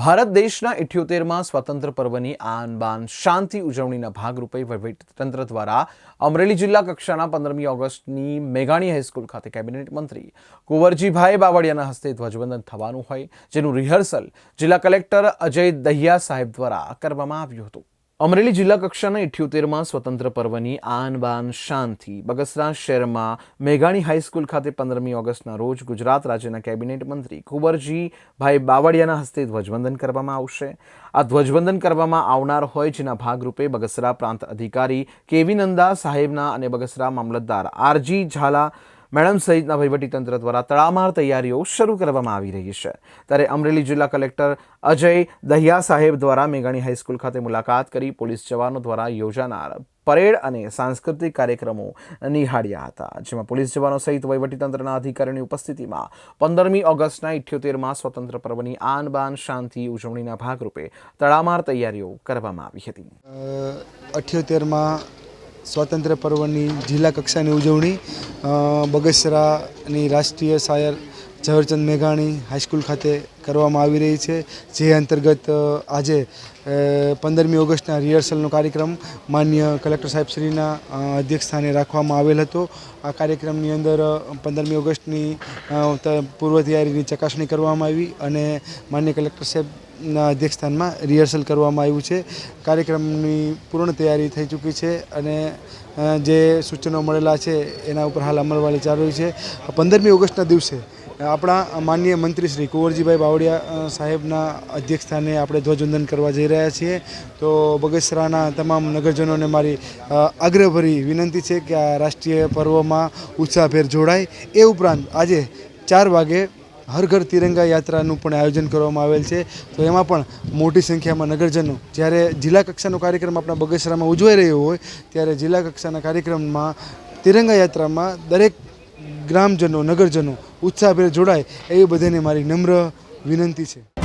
ભારત દેશના ઇઠ્યોતેરમાં સ્વતંત્ર પર્વની આન બાન શાંતિ ઉજવણીના ભાગરૂપે તંત્ર દ્વારા અમરેલી જિલ્લા કક્ષાના પંદરમી ઓગસ્ટની મેઘાણી હાઈસ્કૂલ ખાતે કેબિનેટ મંત્રી કુંવરજીભાઈ બાવળિયાના હસ્તે ધ્વજવંદન થવાનું હોય, જેનું રિહર્સલ જિલ્લા કલેક્ટર અજય દહિયા સાહેબ દ્વારા કરવામાં આવ્યું હતું. અમરેલી જિલ્લા કક્ષાના ઇઠ્યોતેરમાં સ્વતંત્ર પર્વની આન બાન શાનથી બગસરા શહેરમાં મેઘાણી હાઈસ્કૂલ ખાતે પંદરમી ઓગસ્ટના રોજ ગુજરાત રાજ્યના કેબિનેટ મંત્રી કુંવરજીભાઈ બાવળિયાના હસ્તે ધ્વજવંદન કરવામાં આવશે. આ ધ્વજવંદન કરવામાં આવનાર હોય જેના ભાગરૂપે બગસરા પ્રાંત અધિકારી કેવી નંદા સાહેબના અને બગસરા મામલતદાર આરજી ઝાલા મેડમ સહિતના વહીવટીતંત્ર દ્વારા તડામાર તૈયારીઓ શરૂ કરવામાં આવી રહી છે. ત્યારે અમરેલી જિલ્લા કલેક્ટર અજય દહિયા સાહેબ દ્વારા મેઘાણી હાઈસ્કૂલ ખાતે મુલાકાત કરી પોલીસ જવાનો દ્વારા યોજાનાર પરેડ અને સાંસ્કૃતિક કાર્યક્રમો નિહાળ્યા હતા, જેમાં પોલીસ જવાનો સહિત વહીવટીતંત્રના અધિકારીઓની ઉપસ્થિતિમાં પંદરમી ઓગસ્ટના ઇઠ્યોતેરમાં સ્વતંત્ર પર્વની આન બાન શાંતિ ઉજવણીના ભાગરૂપે તડામાર તૈયારીઓ કરવામાં આવી હતી. અઠ્યોતેરમાં સ્વાતંત્ર્ય પર્વની જિલ્લા કક્ષાની ઉજવણી બગસરાની રાષ્ટ્રીય શાયર ઝવેરચંદ મેઘાણી હાઈસ્કૂલ ખાતે કરવામાં આવી રહી છે, જે અંતર્ગત આજે પંદરમી ઓગસ્ટના રિહર્સલનો કાર્યક્રમ માન્ય કલેક્ટર સાહેબશ્રીના અધ્યક્ષસ્થાને રાખવામાં આવેલ હતો. આ કાર્યક્રમની અંદર પંદરમી ઓગસ્ટની પૂર્વ તૈયારીની ચકાસણી કરવામાં આવી અને માન્ય કલેક્ટર સાહેબના અધ્યક્ષસ્થાનમાં રિહર્સલ કરવામાં આવ્યું છે. કાર્યક્રમની પૂર્ણ તૈયારી થઈ ચૂકી છે અને જે સૂચનો મળેલા છે એના ઉપર હાલ અમલવાળી ચાલુ છે. પંદરમી ઓગસ્ટના દિવસે આપણા માનનીય મંત્રી શ્રી કુંવરજીભાઈ બાવળિયા સાહેબના અધ્યક્ષસ્થાને આપણે ધ્વજવંદન કરવા જઈ રહ્યા છીએ. તો બગસરાના તમામ નગરજનોને મારી આગ્રહભરી વિનંતી છે કે આ રાષ્ટ્રીય પર્વમાં ઉત્સાહભેર જોડાય. એ ઉપરાંત આજે ચાર વાગે હર ઘર તિરંગા યાત્રાનું પણ આયોજન કરવામાં આવેલ છે. તો એમાં પણ મોટી સંખ્યામાં નગરજનો, જ્યારે જિલ્લા કક્ષાનો કાર્યક્રમ આપણા બગસરામાં ઉજવાઈ રહ્યો હોય, ત્યારે જિલ્લા કક્ષાના કાર્યક્રમમાં તિરંગા યાત્રામાં દરેક ગ્રામજનો, નગરજનો ઉત્સાહભેર જોડાય, એવી બધાને મારી નમ્ર વિનંતી છે.